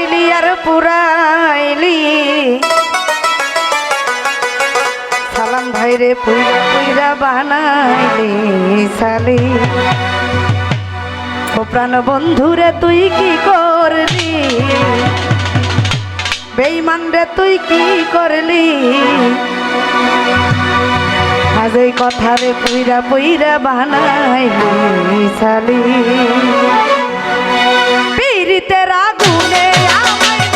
পুরাইলি আর পুরাইলি। সালাম ভাইরে পুইরা পুইরা বানাইলি সালি। ও প্রাণ বন্ধুরে তুই কি করলি? বেইমান রে তুই কি করলি? আজ এই কথারে পুইরা পুইরা বানাইলি সালি। প্রীতের আগুনে আমায়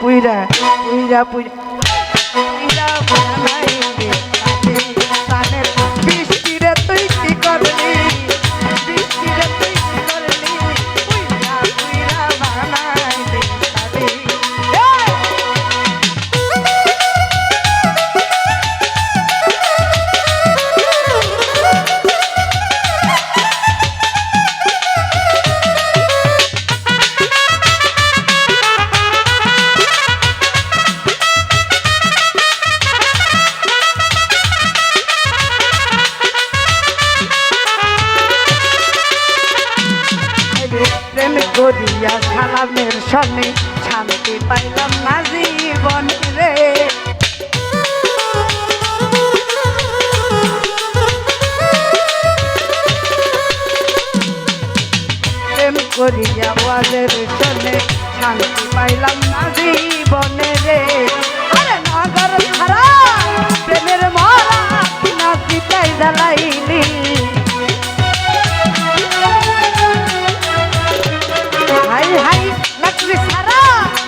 puira, puira, puira. করিয়া ওয়াজের সনে শান্তি পাইলাম না জীবনে রে। আরে নগর ছাড়া প্রেমের মরা নাচিতাই জ্বালাইলি। হাই হাই লাকড়ি সারা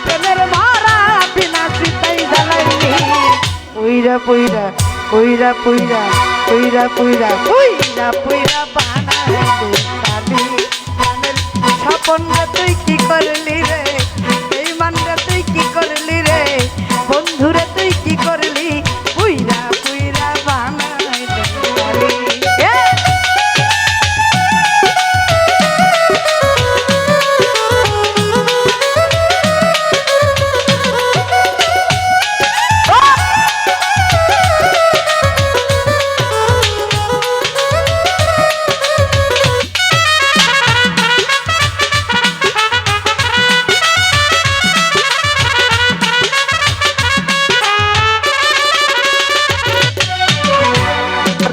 প্রেমের মারা বিনা সিতাই জ্বালাইলি। পুইরা পুইরা পুইরা পুইরা পুইরা পুইরা পুইরা পুইরা রে তুই কি করলি রে?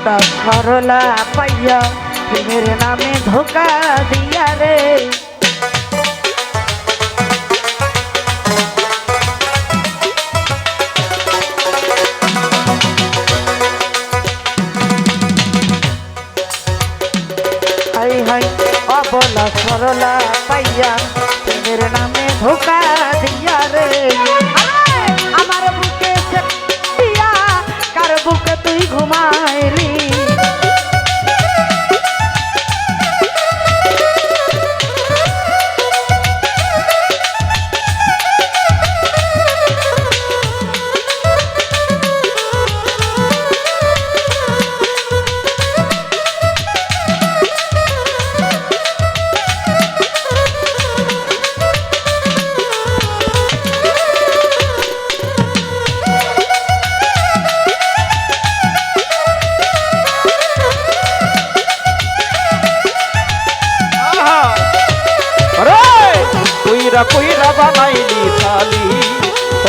তা সরলা পাইয়া প্রেমের নামে ধোকা দিয়া রে। হাই হাই, অবলা সরলা পাইয়া প্রেমের নামে ধোকা দিয়া রে। আমার বুকে দিয়া, কার বুকে তুই ঘুমাইলি?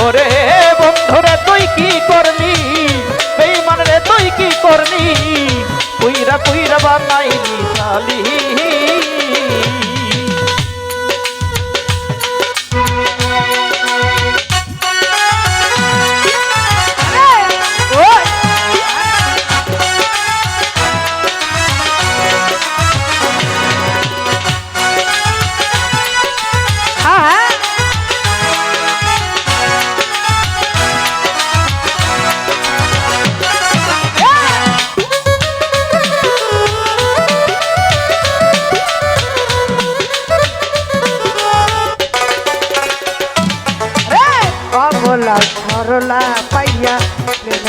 ওরে বন্ধুরে তুই কি করলি? এই রে তুই কি করলি? কুইরা কুইরা বানাইলি শালি।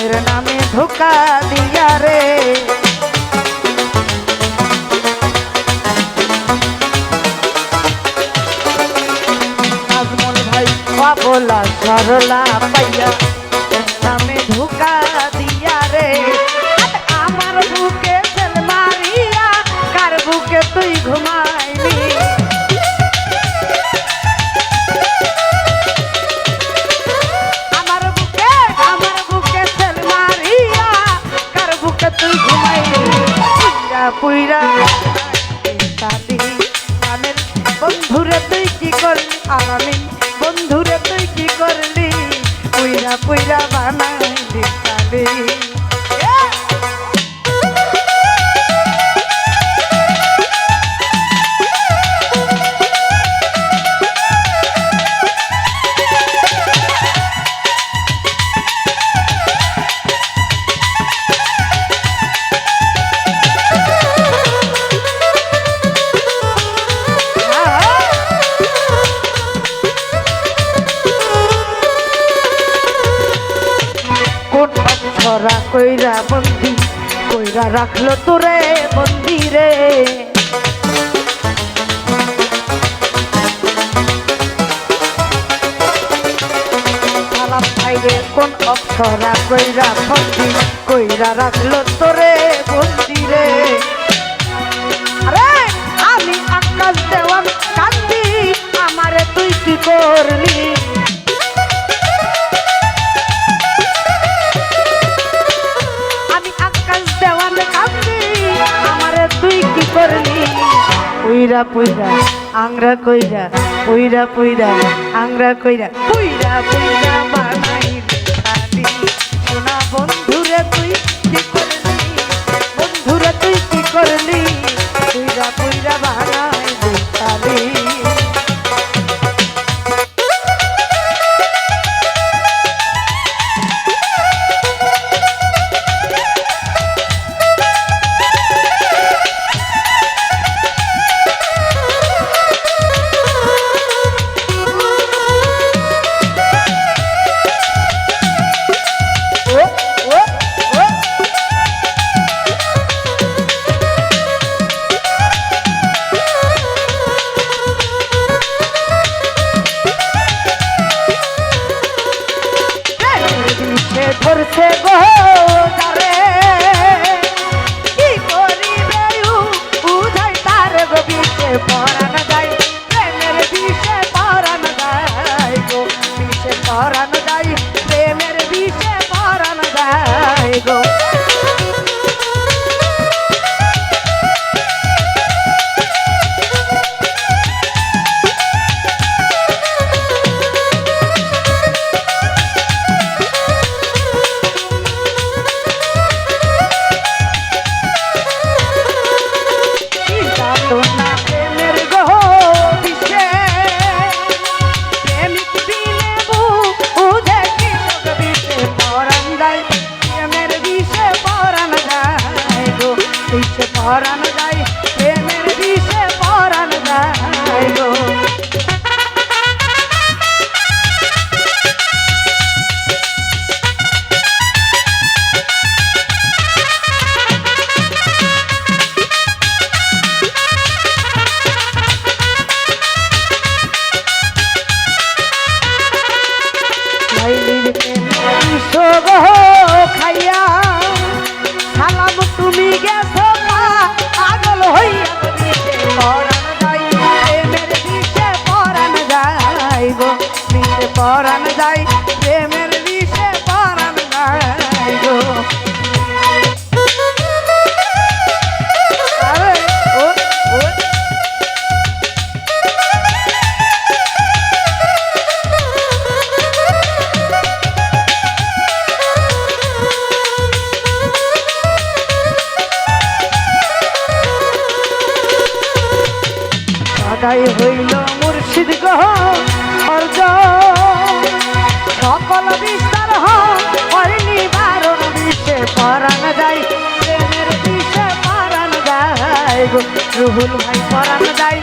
প্রেমের নামে ধোকা দিয়া রে। নাজমুল ভাই অবলা সরলা পাইয়া মন ধরা কইরা বন্দি, কইরা রাখল তোরে মন্দিরে কোন অক্ষরা কইরা বন্দি, কইরা রাখল তোরে বন্দিরে পইরা আংরা কইরা পইরা পইরা আংরা কইরা পইরা পইরা বানা। I embora রুহুল ভাই পরান দায়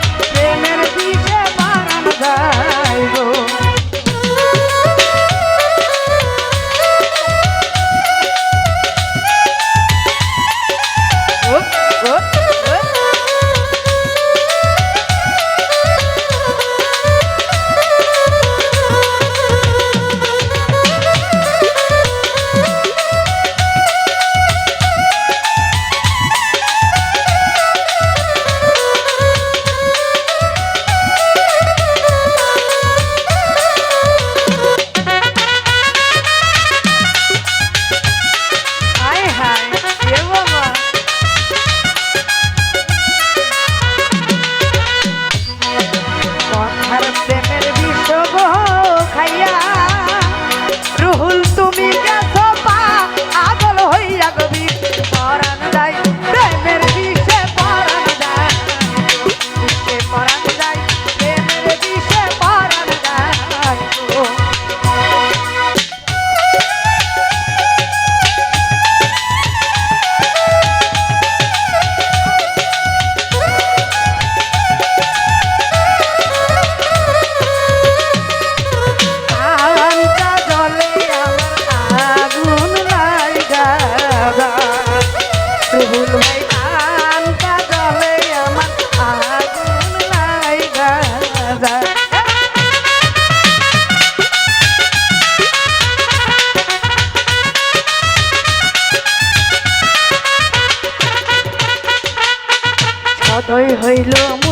l'amour.